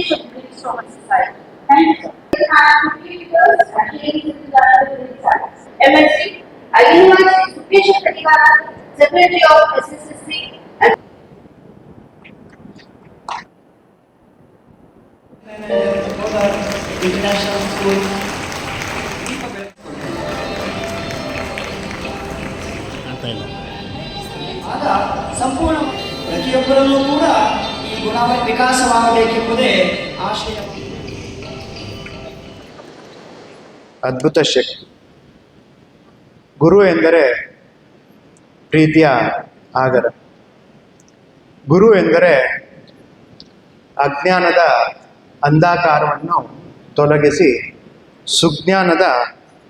years of British Roman society. Thank you. sir. We have 50 years and he is in the British science. MSc, I University Supesh Katigara, Secretary of SSSC and international school ಆಗ್ತಾ ಇಲ್ಲ ಆಗ ಸಂಪೂರ್ಣ ಪ್ರತಿಯೊಬ್ಬರಲ್ಲೂ ಕೂಡ ಈ ಗುಣ ವಿಕಾಸವಾಗಬೇಕೆಂಬುದೇ ಆಶಯ. ಅದ್ಭುತ ಶಕ್ತಿ. ಗುರು ಎಂದರೆ ಪ್ರೀತಿಯ ಆಗರ. ಗುರು ಎಂದರೆ ಅಜ್ಞಾನದ ಅಂಧಾಕಾರವನ್ನು ತೊಲಗಿಸಿ ಸುಜ್ಞಾನದ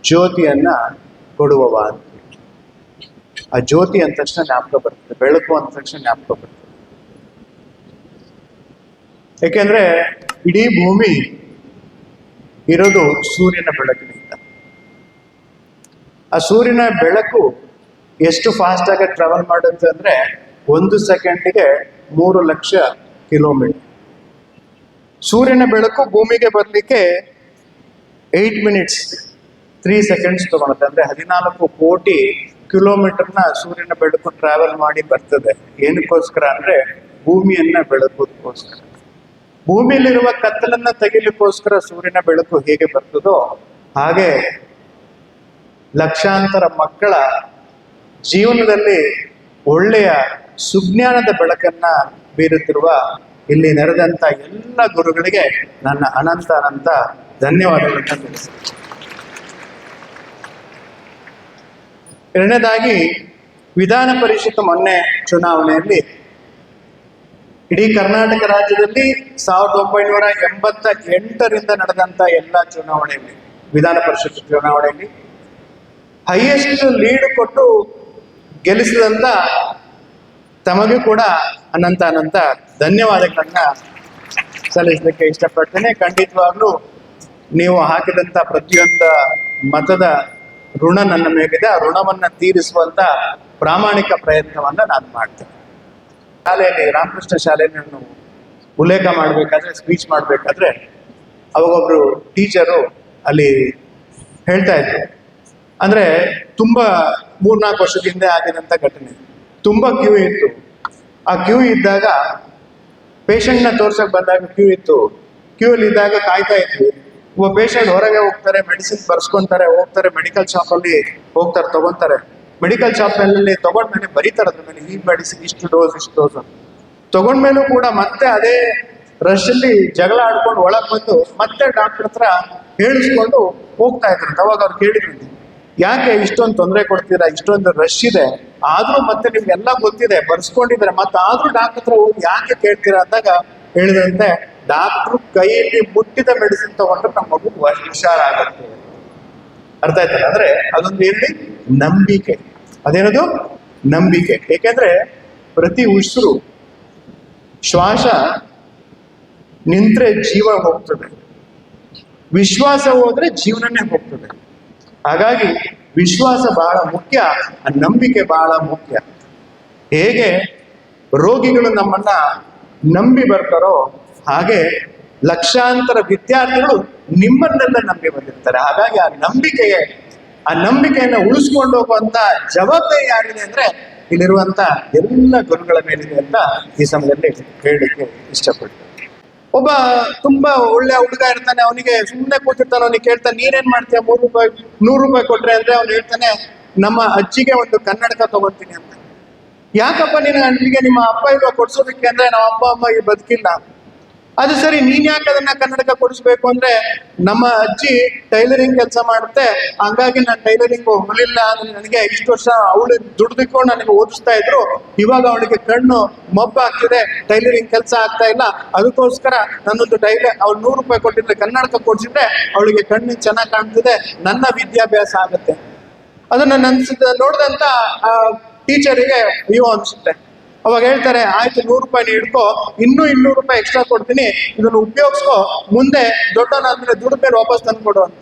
ಜ್ಯೋತಿಯನ್ನ ಕೊಡುವವ ಆ ಜ್ಯೋತಿ ಅಂದ ತಕ್ಷಣ ಜ್ಞಾಪಕ ಬರ್ತದೆ, ಬೆಳಕು ಅಂದ ತಕ್ಷಣ ಜ್ಞಾಪಕ ಬರ್ತದೆ. ಏಕೆಂದ್ರೆ ಇಡೀ ಭೂಮಿ ಇರೋದು ಸೂರ್ಯನ ಬೆಳಕಿನಿಂದ. ಆ ಸೂರ್ಯನ ಬೆಳಕು ಎಷ್ಟು ಫಾಸ್ಟ್ ಆಗಿ ಟ್ರಾವೆಲ್ ಮಾಡುತ್ತೆ ಅಂದ್ರೆ ಒಂದು ಸೆಕೆಂಡಿಗೆ ಮೂರು ಲಕ್ಷ ಕಿಲೋಮೀಟರ್ ಸೂರ್ಯನ ಬೆಳಕು ಭೂಮಿಗೆ ಬರಲಿಕ್ಕೆ ಏಯ್ಟ್ ಮಿನಿಟ್ಸ್ ತ್ರೀ ಸೆಕೆಂಡ್ಸ್ ತಗೊಳುತ್ತೆ. ಅಂದ್ರೆ ಹದಿನಾಲ್ಕು ಕೋಟಿ ಕಿಲೋಮೀಟರ್ನ ಸೂರ್ಯನ ಬೆಳಕು ಟ್ರಾವೆಲ್ ಮಾಡಿ ಬರ್ತದೆ. ಏನಕ್ಕೋಸ್ಕರ ಅಂದ್ರೆ ಭೂಮಿಯನ್ನ ಬೆಳಕೋದಕ್ಕೋಸ್ಕರ ಭೂಮಿಯಲ್ಲಿರುವ ಕತ್ತಲನ್ನ ತೆಗಿಲಿಕ್ಕೋಸ್ಕರ ಸೂರ್ಯನ ಬೆಳಕು ಹೇಗೆ ಬರ್ತದೋ ಹಾಗೆ ಲಕ್ಷಾಂತರ ಮಕ್ಕಳ ಜೀವನದಲ್ಲಿ ಒಳ್ಳೆಯ ಸುಜ್ಞಾನದ ಬೆಳಕನ್ನ ಬೀರುತ್ತಿರುವ ಇಲ್ಲಿ ನೆರೆದಂತ ಎಲ್ಲ ಗುರುಗಳಿಗೆ ನನ್ನ ಅನಂತ ಅನಂತ ಧನ್ಯವಾದಗಳನ್ನು ತಿಳಿಸಿ ಎರಡನೇದಾಗಿ ವಿಧಾನ ಪರಿಷತ್ ಮೊನ್ನೆ ಚುನಾವಣೆಯಲ್ಲಿ ಇಡೀ ಕರ್ನಾಟಕ ರಾಜ್ಯದಲ್ಲಿ ಸಾವಿರದ ಒಂಬೈನೂರ ಎಂಬತ್ತ ಎಂಟರಿಂದ ನಡೆದಂತ ಎಲ್ಲ ಚುನಾವಣೆಯಲ್ಲಿ, ವಿಧಾನ ಪರಿಷತ್ ಚುನಾವಣೆಯಲ್ಲಿ ಹೈಯೆಸ್ಟ್ ಲೀಡ್ ಕೊಟ್ಟು ಗೆಲ್ಲಿಸಿದಂತ ತಮಗೂ ಕೂಡ ಅನಂತ ಅನಂತ ಧನ್ಯವಾದಗಳನ್ನ ಸಲ್ಲಿಸಲಿಕ್ಕೆ ಇಷ್ಟಪಡ್ತೇನೆ. ಖಂಡಿತವಾಗ್ಲೂ ನೀವು ಹಾಕಿದಂತ ಪ್ರತಿಯೊಂದು ಮತದ ಋಣ ನನ್ನ ಮೇಲಿದೆ. ಆ ಋಣವನ್ನ ತೀರಿಸುವಂತ ಪ್ರಾಮಾಣಿಕ ಪ್ರಯತ್ನವನ್ನ ನಾನು ಮಾಡ್ತೇನೆ. ಶಾಲೆಯಲ್ಲಿ, ರಾಮಕೃಷ್ಣ ಶಾಲೆಯಲ್ಲಿ ನಾನು ಉಲ್ಲೇಖ ಮಾಡಬೇಕಾದ್ರೆ ಸ್ಪೀಚ್ ಮಾಡಬೇಕಾದ್ರೆ, ಅವಾಗೊಬ್ರು ಟೀಚರು ಅಲ್ಲಿ ಹೇಳ್ತಾ ಇದ್ರು. ಅಂದ್ರೆ ತುಂಬ ಮೂರ್ನಾಲ್ಕು ವರ್ಷದ ಹಿಂದೆ ಆಗಿದಂಥ ಘಟನೆ. ತುಂಬ ಕ್ಯೂ ಇತ್ತು. ಆ ಕ್ಯೂ ಇದ್ದಾಗ ಪೇಷಂಟ್ನ ತೋರ್ಸೋಕೆ ಬಂದಾಗ ಕ್ಯೂ ಇತ್ತು. ಕ್ಯೂ ಅಲ್ಲಿ ಇದ್ದಾಗ ಕಾಯ್ತಾ ಇದ್ವಿ. ಒಬ್ಬ ಪೇಷಂಟ್ ಹೊರಗೆ ಹೋಗ್ತಾರೆ ಮೆಡಿಸಿನ್ ಬರ್ಸ್ಕೊಂತಾರೆ, ಹೋಗ್ತಾರೆ ಮೆಡಿಕಲ್ ಶಾಪ್ ಅಲ್ಲಿ ಹೋಗ್ತಾರೆ, ತಗೊಂತಾರೆ. ಮೆಡಿಕಲ್ ಶಾಪ್ನಲ್ಲಿ ತಗೊಂಡ್ಮೇಲೆ ಬರೀತಾರೆ ಅದ್ರ ಮೇಲೆ ಈ ಮೆಡಿಸಿನ್ ಇಷ್ಟು ಡೋಸ್ ಇಷ್ಟು ಡೋಸ್ ಅಂತ. ತಗೊಂಡ್ಮೇಲೂ ಕೂಡ ಮತ್ತೆ ಅದೇ ರಶ್ ಅಲ್ಲಿ ಜಗಳ ಆಡ್ಕೊಂಡು ಒಳಗೆ ಬಂದು ಮತ್ತೆ ಡಾಕ್ಟರ್ ಹತ್ರ ಹೇಳಿಸ್ಕೊಂಡು ಹೋಗ್ತಾ ಇದ್ರು ಅವಾಗ ಅವ್ರು ಕೇಳಿದ್ರು, ಯಾಕೆ ಇಷ್ಟೊಂದು ತೊಂದರೆ ಕೊಡ್ತೀರಾ? ಇಷ್ಟೊಂದು ರಶ್ ಇದೆ. ಆದ್ರೂ ಮತ್ತೆ ನಿಮ್ಗೆಲ್ಲ ಗೊತ್ತಿದೆ ಬರ್ಸ್ಕೊಂಡಿದ್ರೆ ಮತ್ತೆ ಆದ್ರೂ ಡಾಕ್ಟರ್ ಹತ್ರ ಹೋಗಿ ಯಾಕೆ ಕೇಳ್ತೀರಾ? ಅಂದಾಗ ಹೇಳಿದಂತೆ, ಡಾಕ್ಟ್ರು ಕೈಯಲ್ಲಿ ಮುಟ್ಟಿದ ಮೆಡಿಸಿನ್ ತಗೊಂಡ್ರೆ ನಮ್ಮ ಮಗು ಹುಷಾರಾಗುತ್ತೆ. ಅರ್ಥ ಆಯ್ತಲ್ಲ? ಅಂದ್ರೆ ಅದೊಂದು ಏನ್ರಿ ನಂಬಿಕೆ. ಅದೇನದು? ನಂಬಿಕೆ. ಏಕೆಂದ್ರೆ ಪ್ರತಿ ಉಸಿರು, ಶ್ವಾಸ ನಿಂತ್ರೆ ಜೀವ ಹೋಗ್ತದೆ. ವಿಶ್ವಾಸ ಹೋದ್ರೆ ಜೀವನನೇ ಹೋಗ್ತದೆ. ಹಾಗಾಗಿ ವಿಶ್ವಾಸ ಬಹಳ ಮುಖ್ಯ, ಆ ನಂಬಿಕೆ ಬಹಳ ಮುಖ್ಯ. ಹೇಗೆ ರೋಗಿಗಳು ನಮ್ಮನ್ನ ನಂಬಿ ಬರ್ತಾರೋ ಹಾಗೆ ಲಕ್ಷಾಂತರ ವಿದ್ಯಾರ್ಥಿಗಳು ನಿಮ್ಮನ್ನೆಲ್ಲ ನಂಬಿ ಬಂದಿರ್ತಾರೆ. ಹಾಗಾಗಿ ಆ ನಂಬಿಕೆಗೆ ಆ ನಂಬಿಕೆಯನ್ನು ಉಳಿಸ್ಕೊಂಡು ಹೋಗುವಂತ ಜವಾಬ್ದಾರಿ ಯಾರಿದೆ ಅಂದ್ರೆ ಇಲ್ಲಿರುವಂತ ಎಲ್ಲ ಗುರುಗಳ ಮೇಲಿದೆ ಅಂತ ಈ ಸಮಯದಲ್ಲಿ ಹೇಳಲಿಕ್ಕೆ ಇಷ್ಟಪಡ್ತೀನಿ. ಒಬ್ಬ ತುಂಬಾ ಒಳ್ಳೆ ಹುಡುಗ ಇರ್ತಾನೆ, ಅವನಿಗೆ ಸುಮ್ಮನೆ ಕೂತಿರ್ತಾನೆ, ಅವನಿಗೆ ಕೇಳ್ತಾನೆ, ನೀನೇನ್ ಮಾಡ್ತೀಯ? ಮೂರು ರೂಪಾಯಿ, ನೂರು ರೂಪಾಯಿ ಕೊಟ್ರೆ ಅಂದ್ರೆ ಅವ್ನು ಹೇಳ್ತಾನೆ, ನಮ್ಮ ಅಜ್ಜಿಗೆ ಒಂದು ಕನ್ನಡಕ ತಗೊಳ್ತೀನಿ ಅಂತ. ಯಾಕಪ್ಪ ನಿನ್ನ ಅಜ್ಜಿಗೆ ನಿಮ್ಮ ಅಪ್ಪ ಇವಾಗ ಕೊಡ್ಸೋದಕ್ಕೆ? ಅಂದ್ರೆ ನಮ್ಮ ಅಪ್ಪ, ಅಮ್ಮ ಈ ಬದುಕಿಲ್ಲ. ಅದು ಸರಿ, ನೀನ್ ಯಾಕೆ ಅದನ್ನ ಕನ್ನಡಕ ಕೊಡಿಸ್ಬೇಕು ಅಂದ್ರೆ ನಮ್ಮ ಅಜ್ಜಿ ಟೈಲರಿಂಗ್ ಕೆಲಸ ಮಾಡುತ್ತೆ. ಹಂಗಾಗಿ ನಾನು ಟೈಲರಿಂಗ್ ಹೋಗಲಿಲ್ಲ ಅಂದ್ರೆ ನನಗೆ ಇಷ್ಟು ವರ್ಷ ಅವಳು ದುಡ್ದಿಕೊಂಡು ನನಗೆ ಓದಿಸ್ತಾ ಇದ್ರು. ಇವಾಗ ಅವಳಿಗೆ ಕಣ್ಣು ಮಬ್ಬಾಗ್ತಿದೆ ಟೈಲರಿಂಗ್ ಕೆಲಸ ಆಗ್ತಾ ಇಲ್ಲ. ಅದಕ್ಕೋಸ್ಕರ ನನ್ನೊಂದು ಟೈಲರ್ ಅವ್ಳು ನೂರು ರೂಪಾಯಿ ಕೊಟ್ಟಿದ್ರೆ ಕನ್ನಡಕ ಕೊಡ್ಸಿದ್ರೆ ಅವಳಿಗೆ ಕಣ್ಣು ಚೆನ್ನಾಗಿ ಕಾಣ್ತಿದೆ. ನನ್ನ ವಿದ್ಯಾಭ್ಯಾಸ ಆಗುತ್ತೆ. ಅದನ್ನ ನನ್ಸಿದ, ನೋಡಿದಂತ ಟೀಚರಿಗೆ ಅಯ್ಯೋ ಅನ್ಸುತ್ತೆ. ಅವಾಗ ಹೇಳ್ತಾರೆ, ಆಯ್ತು, ನೂರು ರೂಪಾಯಿ ನೀ ಇನ್ನೂ ಇನ್ನೂರು ರೂಪಾಯಿ ಎಕ್ಸ್ಟ್ರಾ ಕೊಡ್ತೀನಿ, ಇದನ್ನು ಉಪಯೋಗಿಸ್ಕೋ, ಮುಂದೆ ದೊಡ್ಡವನಾದ್ಮೇಲೆ ದುಡ್ಡು ಮೇಲೆ ವಾಪಸ್ ತಂದ್ಕೊಡು ಅಂತ.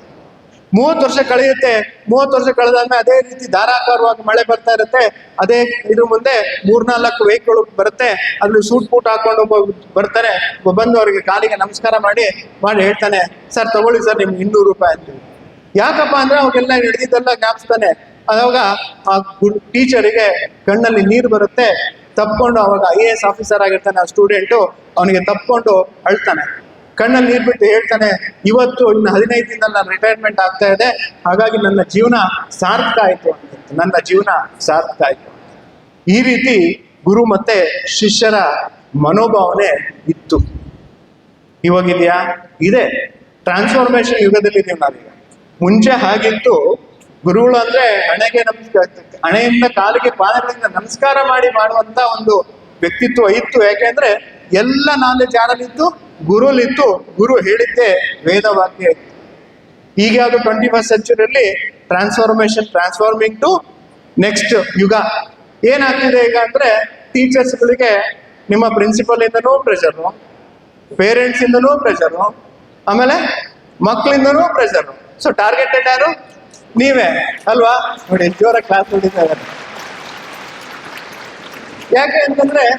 ಮೂವತ್ತು ವರ್ಷ ಕಳೆಯುತ್ತೆ, ಮೂವತ್ತು ವರ್ಷ ಕಳೆದಾದ್ಮೇಲೆ ಅದೇ ರೀತಿ ಧಾರಾಕಾರವಾಗಿ ಮಳೆ ಬರ್ತಾ ಇರುತ್ತೆ, ಅದೇ ಇದ್ರ ಮುಂದೆ ಮೂರ್ನಾಲ್ಕು ವೆಹಿಕಲ್ ಬರುತ್ತೆ, ಅಲ್ಲಿ ಸೂಟ್ ಬೂಟ್ ಹಾಕೊಂಡು ಒಬ್ಬ ಬರ್ತಾರೆ ಬಂದು ಅವರಿಗೆ ಕಾಲಿಗೆ ನಮಸ್ಕಾರ ಮಾಡಿ ಮಾಡಿ ಹೇಳ್ತಾನೆ, ಸರ್, ತಗೊಳ್ಳಿ ಸರ್, ನಿಮ್ಗೆ ಇನ್ನೂರು ರೂಪಾಯಿ ಅಂತೀವಿ ಯಾಕಪ್ಪ ಅಂದ್ರೆ ಅವಾಗೆಲ್ಲ ಹಿಡಿದಿದ್ದೆಲ್ಲ ಜ್ಞಾಪಿಸ್ತಾನೆ. ಅವಾಗ ಆ ಟೀಚರಿಗೆ ಕಣ್ಣಲ್ಲಿ ನೀರು ಬರುತ್ತೆ ತಪ್ಕೊಂಡು ಅವಾಗ ಐ ಎ ಎಸ್ ಆಫೀಸರ್ ಆಗಿರ್ತಾನೆ ಆ ಸ್ಟೂಡೆಂಟು ಅವನಿಗೆ ತಪ್ಕೊಂಡು ಅಳ್ತಾನೆ. ಕಣ್ಣಲ್ಲಿ ನೀರು ಬಿಟ್ಟು ಹೇಳ್ತಾನೆ, ಇವತ್ತು ಇನ್ನು ಹದಿನೈದು ದಿನ ನಾನು ರಿಟೈರ್ಮೆಂಟ್ ಆಗ್ತಾ ಇದೆ, ಹಾಗಾಗಿ ನನ್ನ ಜೀವನ ಸಾರ್ಥಕ ಆಯ್ತು ಅಂತ ನನ್ನ ಜೀವನ ಸಾರ್ಥಕ ಆಯ್ತು ಈ ರೀತಿ ಗುರು ಮತ್ತೆ ಶಿಷ್ಯರ ಮನೋಭಾವನೆ ಇತ್ತು. ಇವಾಗಿದೆಯಾ? ಇದೆ. ಟ್ರಾನ್ಸ್ಫಾರ್ಮೇಶನ್ ಯುಗದಲ್ಲಿ ನೀವು ನಾವೀಗ. ಮುಂಚೆ ಹಾಗಿತ್ತು ಗುರುಗಳು ಅಂದ್ರೆ ಹಣೆಗೆ ನಮಸ್ಕಾರ, ಹಣೆಯಿಂದ ಕಾಲಿಗೆ ಪಾದಗಳಿಂದ ನಮಸ್ಕಾರ ಮಾಡಿ ಮಾಡುವಂತ ಒಂದು ವ್ಯಕ್ತಿತ್ವ ಇತ್ತು. ಯಾಕೆಂದ್ರೆ ಎಲ್ಲ ನಾಲೆಜ್ ಯಾರಲ್ಲಿತ್ತು? ಗುರುಲಿತ್ತು. ಗುರು ಹೇಳಿದ್ದೆ ವೇದವಾಕ್ಯ ಇತ್ತು. ಈಗ ಅದು ಟ್ವೆಂಟಿ ಫಸ್ಟ್ ಸೆಂಚುರಿಯಲ್ಲಿ ಟ್ರಾನ್ಸ್ಫಾರ್ಮೇಶನ್ ಟ್ರಾನ್ಸ್ಫಾರ್ಮಿಂಗ್ ಟು ನೆಕ್ಸ್ಟ್ ಯುಗ. ಏನಾಗ್ತಿದೆ ಈಗ ಅಂದ್ರೆ ಟೀಚರ್ಸ್ಗಳಿಗೆ ನಿಮ್ಮ ಪ್ರಿನ್ಸಿಪಲ್ ಇಂದನೂ ಪ್ರೆಷರು ಪೇರೆಂಟ್ಸ್ ಇಂದನೂ ಪ್ರೆಷರು ಆಮೇಲೆ ಮಕ್ಕಳಿಂದನೂ ಪ್ರೆಷರು ಸೊ ಟಾರ್ಗೆಟೆಡ್ ಯಾರು? ನೀವೇ, ಅಲ್ವಾ? ನೋಡಿ ಜೋರ ಕ್ಲಾಸ್ ಇದ್ದಾರೆ ಯಾಕೆ ಅಂತಂದ್ರೆ,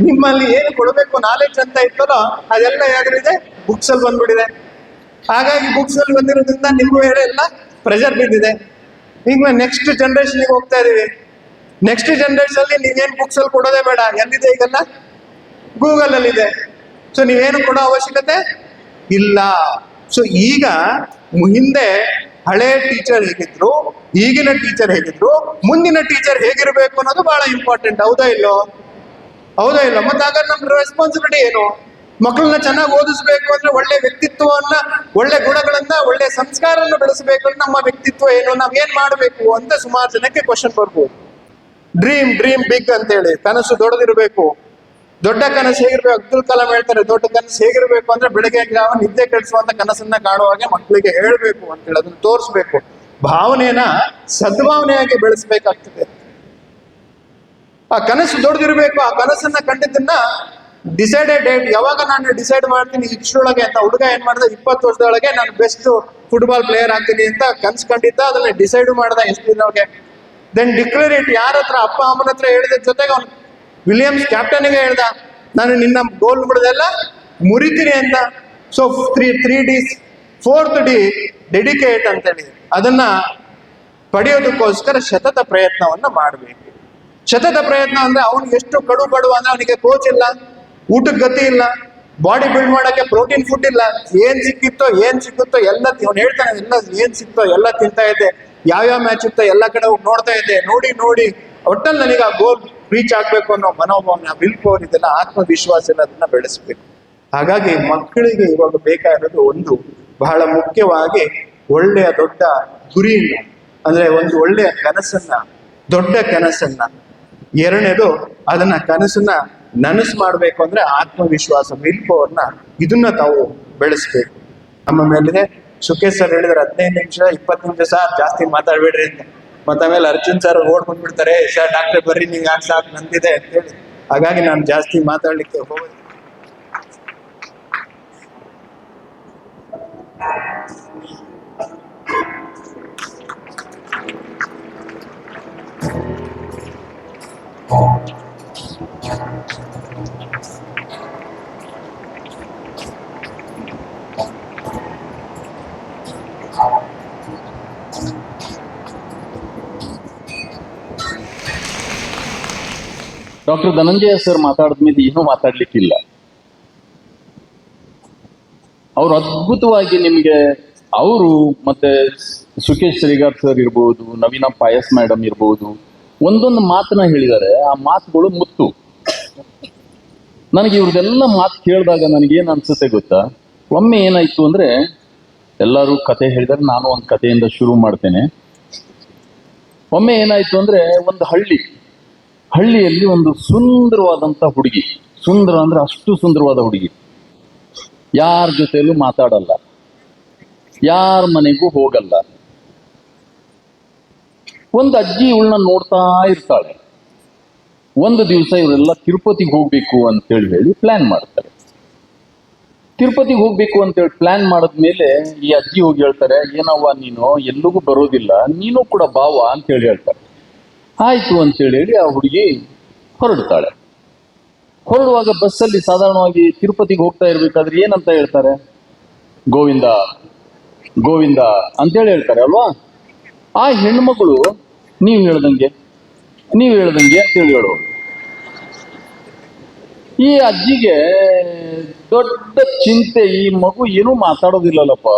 ನಿಮ್ಮಲ್ಲಿ ಏನು ಕೊಡಬೇಕು ನಾಲೆಡ್ಜ್ ಅಂತ ಇತ್ತಲ್ಲೋ, ಅದೆಲ್ಲ ಯಾವ್ದ್ರಿದೆ ಬುಕ್ಸ್ ಅಲ್ಲಿ ಬಂದ್ಬಿಟ್ಟಿದೆ. ಹಾಗಾಗಿ ಬುಕ್ಸ್ ಅಲ್ಲಿ ಬಂದಿರೋದ್ರಿಂದ ನಿಮ್ಗೂ ಹೇಳಿ ಎಲ್ಲ ಪ್ರೆಷರ್ ಬಿದ್ದಿದೆ ಈಗ ನೆಕ್ಸ್ಟ್ ಜನರೇಷನ್ಗೆ ಹೋಗ್ತಾ ಇದೀವಿ. ನೆಕ್ಸ್ಟ್ ಜನರೇಷನ್ ಅಲ್ಲಿ ನೀವೇನು ಬುಕ್ಸ್ ಅಲ್ಲಿ ಕೊಡೋದೇ ಬೇಡ. ಎಲ್ಲಿದೆ ಈಗೆಲ್ಲ? ಗೂಗಲ್ ಅಲ್ಲಿ ಇದೆ. ಸೊ ನೀವೇನು ಕೊಡೋ ಅವಶ್ಯಕತೆ? ಇಲ್ಲ. ಸೊ ಈಗ ಹಿಂದೆ ಹಳೆ ಟೀಚರ್ ಹೇಗಿದ್ರು, ಈಗಿನ ಟೀಚರ್ ಹೇಗಿದ್ರು, ಮುಂದಿನ ಟೀಚರ್ ಹೇಗಿರಬೇಕು ಅನ್ನೋದು ಬಹಳ ಇಂಪಾರ್ಟೆಂಟ್ ಹೌದಾ ಇಲ್ಲೋ? ಹೌದಾ ಇಲ್ಲ? ಮತ್ತೆ ಹಾಗಾದ್ರೆ ನಮ್ಮ ರೆಸ್ಪಾನ್ಸಿಬಿಲಿಟಿ ಏನು? ಮಕ್ಕಳನ್ನ ಚೆನ್ನಾಗಿ ಓದಿಸ್ಬೇಕು ಅಂದ್ರೆ ಒಳ್ಳೆ ವ್ಯಕ್ತಿತ್ವವನ್ನ, ಒಳ್ಳೆ ಗುಣಗಳನ್ನ, ಒಳ್ಳೆ ಸಂಸ್ಕಾರವನ್ನು ಬೆಳೆಸಬೇಕು ಅಂದ್ರೆ ನಮ್ಮ ವ್ಯಕ್ತಿತ್ವ ಏನು? ನಾವ್ ಏನ್ ಮಾಡಬೇಕು ಅಂತ ಸುಮಾರು ಜನಕ್ಕೆ ಕ್ವಶನ್ ಬರ್ಬೋದು. ಡ್ರೀಮ್ ಡ್ರೀಮ್ ಬಿಗ್ ಅಂತ ಹೇಳಿ ಕನಸು ದೊಡ್ಡದಿರ್ಬೇಕು. ದೊಡ್ಡ ಕನಸು ಹೇಗಿರ್ಬೇಕು? ಅಬ್ದುಲ್ ಕಲಾಂ ಹೇಳ್ತಾರೆ, ದೊಡ್ಡ ಕನಸು ಹೇಗಿರ್ಬೇಕು ಅಂದ್ರೆ ಬೆಳಗ್ಗೆ ಜಾವ ನಿದ್ದೆ ಕೆಡಿಸುವಂತ ಕನಸನ್ನ ಕಾಣುವಾಗ ಮಕ್ಕಳಿಗೆ ಹೇಳ್ಬೇಕು ಅಂತ ಹೇಳಿ, ಅದನ್ನ ತೋರಿಸ್ಬೇಕು. ಭಾವನೆನ ಸದ್ಭಾವನೆಯಾಗಿ ಬೆಳೆಸಬೇಕಾಗ್ತದೆ. ಆ ಕನಸು ದೊಡ್ಡದಿರ್ಬೇಕು ಆ ಕನಸನ್ನ ಕಂಡಿದ್ದನ್ನ ಡಿಸೈಡೆಡ್ ಡೇಟ್ ಯಾವಾಗ ನಾನು ಡಿಸೈಡ್ ಮಾಡ್ತೀನಿ, ಇಷ್ಟರೊಳಗೆ ಅಂತ ಹುಡುಗ ಏನ್ ಮಾಡ್ದೆ, ಇಪ್ಪತ್ತು ವರ್ಷದೊಳಗೆ ನಾನು ಬೆಸ್ಟ್ ಫುಟ್ಬಾಲ್ ಪ್ಲೇಯರ್ ಆಗ್ತೀನಿ ಅಂತ ಕನ್ಸ್ ಕಂಡಿದ್ದ, ಅದನ್ನ ಡಿಸೈಡ್ ಮಾಡ್ದ, ಎಷ್ಟು ದಿನ ದೆನ್ ಡಿಕ್ಲೇರ್ ಇಟ್ ಯಾರ ಹತ್ರ ಅಪ್ಪ, ಅಮ್ಮನ ಹತ್ರ ಹೇಳಿದ ಜೊತೆಗೆ ಅವ್ನು ವಿಲಿಯಮ್ಸ್ ಕ್ಯಾಪ್ಟನ್ಗೆ ಹೇಳ್ದ, ನಾನು ನಿನ್ನ ಗೋಲ್ ಬಿಡದೆಲ್ಲ ಮುರಿತೀನಿ ಅಂತ. So three three D's fourth D dedicate ಅಂತೇಳಿ ಅದನ್ನ ಪಡೆಯೋದಕ್ಕೋಸ್ಕರ ಶತತ ಪ್ರಯತ್ನವನ್ನ ಮಾಡಬೇಕು. ಶತತ ಪ್ರಯತ್ನ ಅಂದ್ರೆ ಅವನು ಎಷ್ಟು ಕಡು ಬಡುವ ಅಂದ್ರೆ ಅವನಿಗೆ ಕೋಚ್ ಇಲ್ಲ, ಊಟಕ್ಕೆ ಗತಿ ಇಲ್ಲ ಬಾಡಿ ಬಿಲ್ಡ್ ಮಾಡೋಕ್ಕೆ ಪ್ರೋಟೀನ್ ಫುಡ್ ಇಲ್ಲ, ಏನ್ ಸಿಕ್ಕಿತ್ತೋ, ಏನ್ ಸಿಕ್ಕುತ್ತೋ ಎಲ್ಲ ಅವ್ನು ಹೇಳ್ತಾನೆ ಎಲ್ಲ ಏನ್ ಸಿಕ್ತೋ ಎಲ್ಲ ತಿಂತಾ ಇದ್ದೆ, ಯಾವ್ಯಾವ ಮ್ಯಾಚ್ ಇತ್ತೋ ಎಲ್ಲ ಕಡೆ ನೋಡ್ತಾ ಇದ್ದೆ, ನೋಡಿ ನೋಡಿ. ಒಟ್ಟಲ್ಲಿ ನನಗೆ ಆ ಗೋಲ್ ರೀಚ್ ಆಗ್ಬೇಕು ಅನ್ನೋ ಮನೋಭಾವನೆ ವಿಲ್ ಪವರ್ ಇದೆಲ್ಲ ಆತ್ಮವಿಶ್ವಾಸ ಅನ್ನೋದನ್ನ ಬೆಳೆಸ್ಬೇಕು. ಹಾಗಾಗಿ ಮಕ್ಕಳಿಗೆ ಇವಾಗ ಬೇಕಾಗಿರೋದು ಒಂದು ಬಹಳ ಮುಖ್ಯವಾಗಿ ಒಳ್ಳೆಯ ದೊಡ್ಡ ಗುರಿಯನ್ನ, ಅಂದ್ರೆ ಒಂದು ಒಳ್ಳೆಯ ಕನಸನ್ನ, ದೊಡ್ಡ ಕನಸನ್ನ. ಎರಡನೇದು ಅದನ್ನ ಕನಸನ್ನ ನನಸು ಮಾಡ್ಬೇಕು ಅಂದ್ರೆ ಆತ್ಮವಿಶ್ವಾಸ ವಿಲ್ ಪವರ್ನ ಇದನ್ನ ತಾವು ಬೆಳೆಸ್ಬೇಕು. ನಮ್ಮ ಮೇಲೆ ಸುಖೇಶ್ ಸರ್ ಹೇಳಿದ್ರೆ ಹದಿನೈದು ನಿಮಿಷ, ಇಪ್ಪತ್ತು ನಿಮಿಷ ಸರ್ ಜಾಸ್ತಿ ಮಾತಾಡ್ಬೇಡ್ರಿ ಅಂತ. ಮತ್ತೆ ಆಮೇಲೆ ಅರ್ಜುನ್ ಸರ್ ಓಡ್ ಬಂದ್ಬಿಡ್ತಾರೆ ಸರ್ ಡಾಕ್ಟರ್ ಬರ್ರಿ, ನಿಂಗೆ ಯಾಕೆ ಸಾಕು, ನಂದಿದೆ ಅಂತೇಳಿ ಹಾಗಾಗಿ ನಾನು ಜಾಸ್ತಿ ಮಾತಾಡ್ಲಿಕ್ಕೆ ಹೋಗೋದು ಡಾಕ್ಟರ್ ಧನಂಜಯ ಸರ್ ಮಾತಾಡಿದ ಮೇಲೆ ಏನು ಮಾತಾಡ್ಲಿಕ್ಕಿಲ್ಲ. ಅವರು ಅದ್ಭುತವಾಗಿ ನಿಮಗೆ ಅವರು ಮತ್ತೆ ಸುಖೇಶ್ ಶ್ರೀಗಾರ್ ಸರ್ ಇರ್ಬೋದು, ನವೀನ ಪಾಯಸ್ ಮೇಡಮ್ ಇರ್ಬೋದು, ಒಂದೊಂದು ಮಾತನ್ನ ಹೇಳಿದ್ದಾರೆ. ಆ ಮಾತುಗಳು ಮುತ್ತು. ನನಗೆ ಇವ್ರದೆಲ್ಲ ಮಾತು ಕೇಳಿದಾಗ ನನಗೇನು ಅನ್ಸುತ್ತೆ ಗೊತ್ತಾ? ಒಮ್ಮೆ ಏನಾಯ್ತು ಅಂದ್ರೆ, ಎಲ್ಲರೂ ಕತೆ ಹೇಳಿದರೆ, ನಾನು ಒಂದು ಕಥೆಯಿಂದ ಶುರು ಮಾಡ್ತೇನೆ. ಒಮ್ಮೆ ಏನಾಯ್ತು ಅಂದ್ರೆ, ಒಂದು ಹಳ್ಳಿ ಹಳ್ಳಿಯಲ್ಲಿ ಒಂದು ಸುಂದರವಾದಂತ ಹುಡುಗಿ. ಸುಂದರ ಅಂದ್ರೆ ಅಷ್ಟು ಸುಂದರವಾದ ಹುಡುಗಿ. ಯಾರ ಜೊತೆಯಲ್ಲೂ ಮಾತಾಡಲ್ಲ. ಯಾರ ಮನೆಗೂ ಹೋಗಲ್ಲ. ಒಂದು ಅಜ್ಜಿ ಇವಳನ್ನ ನೋಡ್ತಾ ಇರ್ತಾಳೆ. ಒಂದು ದಿವಸ ಇವರೆಲ್ಲ ತಿರುಪತಿಗೆ ಹೋಗ್ಬೇಕು ಅಂತ ಹೇಳಿ ಹೇಳಿ ಪ್ಲಾನ್ ಮಾಡ್ತಾರೆ. ತಿರುಪತಿಗೆ ಹೋಗ್ಬೇಕು ಅಂತೇಳಿ ಪ್ಲಾನ್ ಮಾಡಿದ್ಮೇಲೆ ಈ ಅಜ್ಜಿ ಹೋಗಿ ಹೇಳ್ತಾರೆ, ಏನವ್ವ ನೀನು? ಎಲ್ಲಿಗೂ ಬರೋದಿಲ್ಲ. ನೀನು ಕೂಡ ಬಾವ ಅಂತೇಳಿ ಹೇಳ್ತಾರೆ. ಆಯ್ತು ಅಂತೇಳಿ ಹೇಳಿ ಆ ಹುಡುಗಿ ಹೊರಡ್ತಾಳೆ ಹೊರಡುವಾಗ ಬಸ್ಸಲ್ಲಿ ಸಾಧಾರಣವಾಗಿ ತಿರುಪತಿಗೆ ಹೋಗ್ತಾ ಇರಬೇಕಾದ್ರೆ ಏನಂತ ಹೇಳ್ತಾರೆ? ಗೋವಿಂದ ಗೋವಿಂದ ಅಂತೇಳಿ ಹೇಳ್ತಾರೆ ಅಲ್ವಾ? ಆ ಹೆಣ್ಮಗಳು, ನೀವು ಹೇಳ್ದಂಗೆ ನೀವು ಹೇಳ್ದಂಗೆ ಅಂತೇಳಿ ಹೇಳು ಈ ಅಜ್ಜಿಗೆ ದೊಡ್ಡ ಚಿಂತೆ, ಈ ಮಗು ಏನೂ ಮಾತಾಡೋದಿಲ್ಲಲ್ಲಪ್ಪ.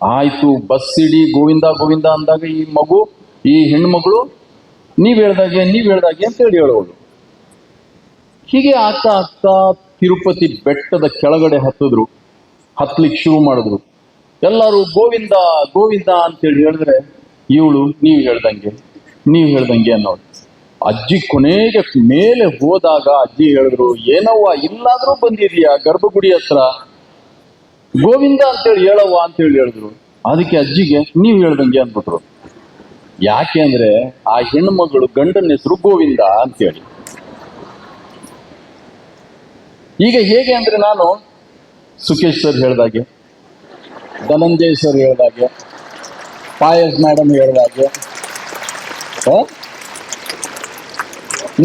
ಆಯ್ತು ಬಸ್ ಇಡಿ, ಗೋವಿಂದ ಗೋವಿಂದ ಅಂದಾಗ ಈ ಮಗು, ಈ ಹೆಣ್ಮಗಳು ನೀವ್ ಹೇಳ್ದಾಗೆ ನೀವ್ ಹೇಳ್ದಾಗೆ ಅಂತ ಹೇಳಿ ಹೇಳೋಳು ಹೀಗೆ ಆಗ್ತಾ ಆಗ್ತಾ ತಿರುಪತಿ ಬೆಟ್ಟದ ಕೆಳಗಡೆ ಹತ್ತಿದ್ರು ಹತ್ಲಿಕ್ಕೆ ಶುರು ಮಾಡಿದ್ರು. ಎಲ್ಲರೂ ಗೋವಿಂದ ಗೋವಿಂದ ಅಂತೇಳಿ ಹೇಳಿದ್ರೆ, ಇವಳು ನೀವು ಹೇಳ್ದಂಗೆ ನೀವು ಹೇಳ್ದಂಗೆ ಅನ್ನೋದು ಅಜ್ಜಿ ಕೊನೆಗೆ ಮೇಲೆ ಹೋದಾಗ ಅಜ್ಜಿ ಹೇಳಿದ್ರು, ಏನವ್ವ, ಇಲ್ಲಾದ್ರೂ ಬಂದಿದ್ಯಾ ಗರ್ಭಗುಡಿ ಹತ್ರ? ಗೋವಿಂದ ಅಂತೇಳಿ ಹೇಳವ್ವ ಅಂತೇಳಿ ಹೇಳಿದ್ರು. ಅದಕ್ಕೆ ಅಜ್ಜಿಗೆ, ನೀವು ಹೇಳ್ದಂಗೆ ಅಂದ್ಬಿಟ್ರು. ಯಾಕೆ ಅಂದ್ರೆ ಆ ಹೆಣ್ಮಗಳು ಗಂಡನ ಹೆಸರು ಗೋವಿಂದ ಅಂತೇಳಿ ಈಗ ಹೇಗೆ ಅಂದ್ರೆ ನಾನು ಸುಖೇಶ್ವರ್ ಹೇಳ್ದಾಗೆ, ಧನಂಜಯ್ ಸರ್ ಹೇಳ್ದಾಗೆ, ಪಾಯಸ್ ಮೇಡಮ್ ಹೇಳ್ದಾಗೆ?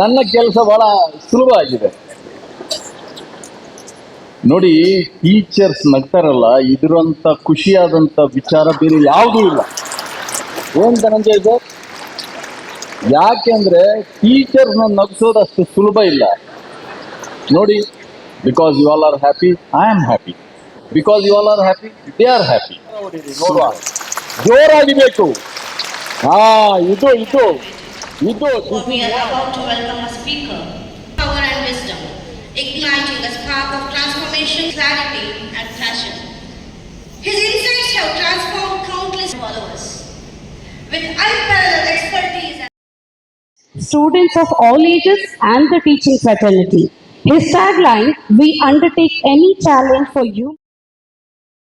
ನನ್ನ ಕೆಲಸ ಬಹಳ ಸುಲಭ ಆಗಿದೆ ನೋಡಿ ಟೀಚರ್ಸ್ ನಗ್ತಾರಲ್ಲ, ಇದರಂತ ಖುಷಿಯಾದಂತ ವಿಚಾರ ಬೇರೆ ಯಾವುದೂ ಇಲ್ಲ. ಓಂ ಧನಂಜಯ್ ಸರ್ ಯಾಕೆಂದ್ರೆ ಟೀಚರ್ನ ನಗಿಸೋದು ಅಷ್ಟು ಸುಲಭ ಇಲ್ಲ. ನೋಡಿ because you all are happy I am happy because you all are happy they are happy ನೋಡುವ. ಜೋರಾಗಿಬೇಕು ಹಾ, ಇದು ಇದು ಇದು. His insights have transformed countless followers. Unparalleled expertise students of all ages and the teaching fraternity. His tagline, we undertake any challenge for you.